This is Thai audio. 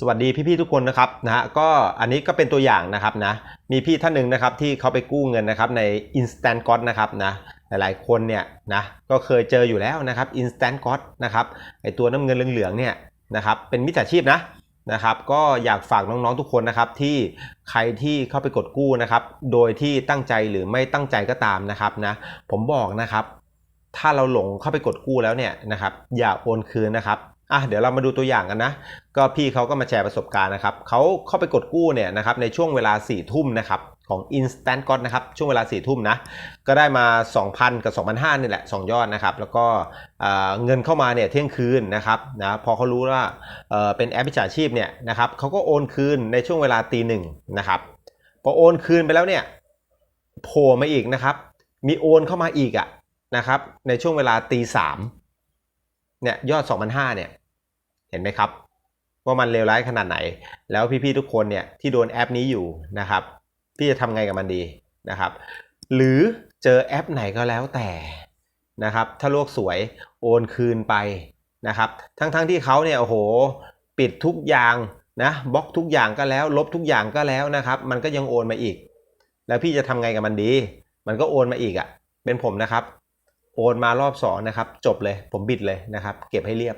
สวัสดีพี่ๆทุกคนนะครับนะฮะก็อันนี้ก็เป็นตัวอย่างนะครับนะมีพี่ท่านหนึ่งนะครับที่เขาไปกู้เงินนะครับใน Instant God นะครับนะหลายๆคนเนี่ยนะก็เคยเจออยู่แล้วนะครับ Instant God นะครับไอตัวน้ำเงินเหลืองๆเนี่ยนะครับเป็นมิจฉาชีพนะนะครับก็อยากฝากน้องๆทุกคนนะครับที่ใครที่เข้าไปกดกู้นะครับโดยที่ตั้งใจหรือไม่ตั้งใจก็ตามนะครับนะผมบอกนะครับ ถ้าเราหลงเข้าไปกดกู้แล้วเนี่ยนะครับอย่าโอนคืนนะครับ อะเดี๋ยวเรามาดูตัวอย่างกันนะ ก็พี่เขาก็มาแชร์ประสบการณ์นะครับเขาเข้าไปกดกู้เนี่ยนะครับในช่วงเวลา4ี่ทุ่มนะครับของ Instant God นะครับช่วงเวลา4ี่ทุ่มนะก็ได้มา 2,000 กับ 2,500นี่แหละ 2 ยอดนะครับ แล้วก็เงินเข้ามาเนี่ยเที่ยงคืนนะครับนะพอเขารู้ว่าเเป็นแอปมิจาชีพเนี่ยนะครับเขาก็โอนคืนในช่วงเวลาตีหนึ่งนะครับพอโอนคืนไปแล้วเนี่ยโผล่มาอีกนะครับ มีโอนเข้ามาอีกอะนะครับในช่วงเวลาตีสาม เนี่ยยอด 2,500เนี่ยเห็นไหมครับ ว่ามันเลวร้ายขนาดไหน แล้วพี่ๆทุกคนเนี่ยที่โดนแอปนี้อยู่นะครับ พี่จะทำไงกับมันดีนะครับ หรือเจอแอปไหนก็แล้วแต่นะครับถ้าโลกสวยโอนคืนไปนะครับ ทั้งๆทที่เขาเนี่ยโอ้โหปิดทุกอย่างนะบล็อกทุกอย่างก็แล้ว ลบทุกอย่างก็แล้วนะครับ มันก็ยังโอนมาอีก แล้วพี่จะทำไงกับมันดี มันก็โอนมาอีกอะ่ะเป็นผมนะครับ โอนมารอบสองนะครับจบเลยผมบิดเลยนะครับ เก็บให้เรียบ